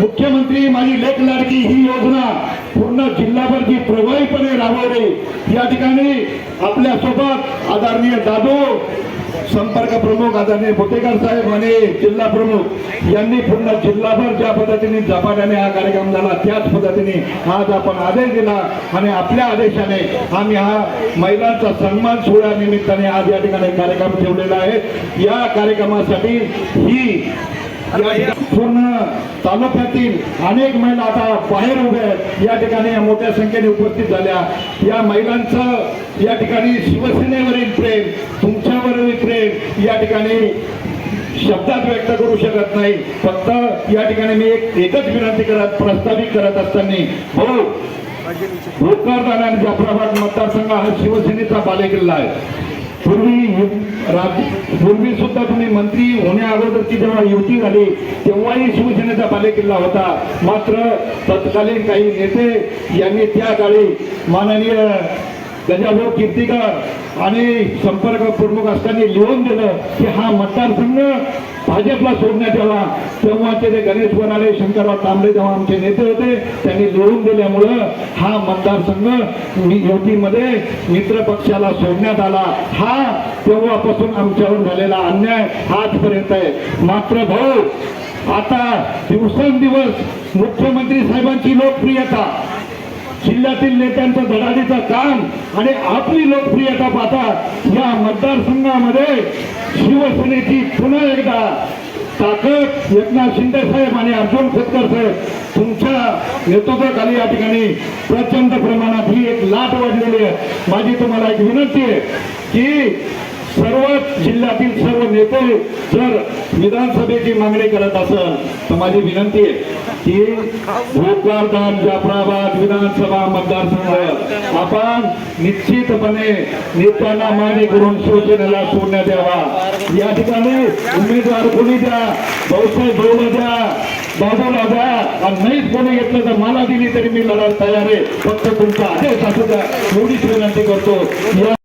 मुख्यमंत्री माझी लेख लाडकी ही योजना पूर्ण जिल्हाभर जी प्रभावीपणे राबवली या ठिकाणी आपल्यासोबत आदरणीय दादू संपर्क प्रमुख आदरणीय बोटेकर साहेब आणि जिल्हा प्रमुख यांनी पूर्ण जिल्हाभर ज्या पद्धतीने झपाट्याने हा कार्यक्रम झाला त्याच पद्धतीने आज आपण आदेश दिला आणि आपल्या आदेशाने आम्ही हा महिलांचा सन्मान सोहळ्या निमित्ताने आज या ठिकाणी कार्यक्रम ठेवलेला आहे. या कार्यक्रमासाठी ही पूर्ण तालुक्यातील अनेक महिला आता बाहेर उभ्या आहेत. या ठिकाणी मोठ्या संख्येने उपस्थित झाल्या. या महिलांचं या ठिकाणी शिवसेनेवरील प्रेम तुमच्यावरील प्रेम या ठिकाणी शब्दात व्यक्त करू शकत नाही. फक्त या ठिकाणी मी एक एकच विनंती करत प्रस्तावित करत असताना हो भोकरदान आणि जाफराबाद मतदारसंघ हा शिवसेनेचा बालेकिल्ला आहे. पूर्वी पूर्वी सुद्धा तुम्ही मंत्री होण्या अगोदरची जेव्हा युती झाली तेव्हाही शिवसेनेचा बालेकिल्ला होता. मात्र तत्कालीन काही नेते यांनी त्या काळी माननीय गजाभाऊ कीर्तिकर आणि संपर्क प्रमुख असताना लिहून दिलं की हा मतदारसंघ भाजपला सोडण्यात यावा. तेव्हाचे ते गणेश वनाले शंकरराव तांबडे जेव्हा आमचे नेते होते. त्यांनी लिहून दिल्यामुळं हा मतदारसंघ मी- युतीमध्ये मित्र पक्षाला सोडण्यात आला. हा तेव्हापासून आमच्यावर झालेला अन्याय आजपर्यंत आहे. मात्र भाऊ आता दिवसेंदिवस मुख्यमंत्री साहेबांची लोकप्रियता जिल्ह्यातील नेत्यांचं धडाडीचं काम आणि आपली लोकप्रियता पाहता या मतदारसंघामध्ये शिवसेनेची पुन्हा एकदा ताकद एकनाथ शिंदे साहेब आणि अर्जुन खोतकर साहेब तुमच्या नेतृत्वाखाली या ठिकाणी प्रचंड प्रमाणात ही एक लाट वाढलेली आहे. माझी तुम्हाला एक विनंती आहे की सर्वच जिल्ह्यातील सर्व नेते जर विधानसभेची मागणी करत असेल तर माझी विनंती आहे की भोकरदान जाफराबाद विधानसभा मतदारसंघ आपण निश्चितपणे नेत्यांना मान्य करून शिवसेनेला सोडण्यात यावा. या ठिकाणी उमेदवार कोणी द्या? भाऊसाहेब भाऊला द्या. बाजूला द्या आणि नाहीच कोणी घेतलं तर मला दिली तरी मी लढायला तयार आहे. फक्त तुमचा आदेश असू द्या. एवढीच विनंती करतो.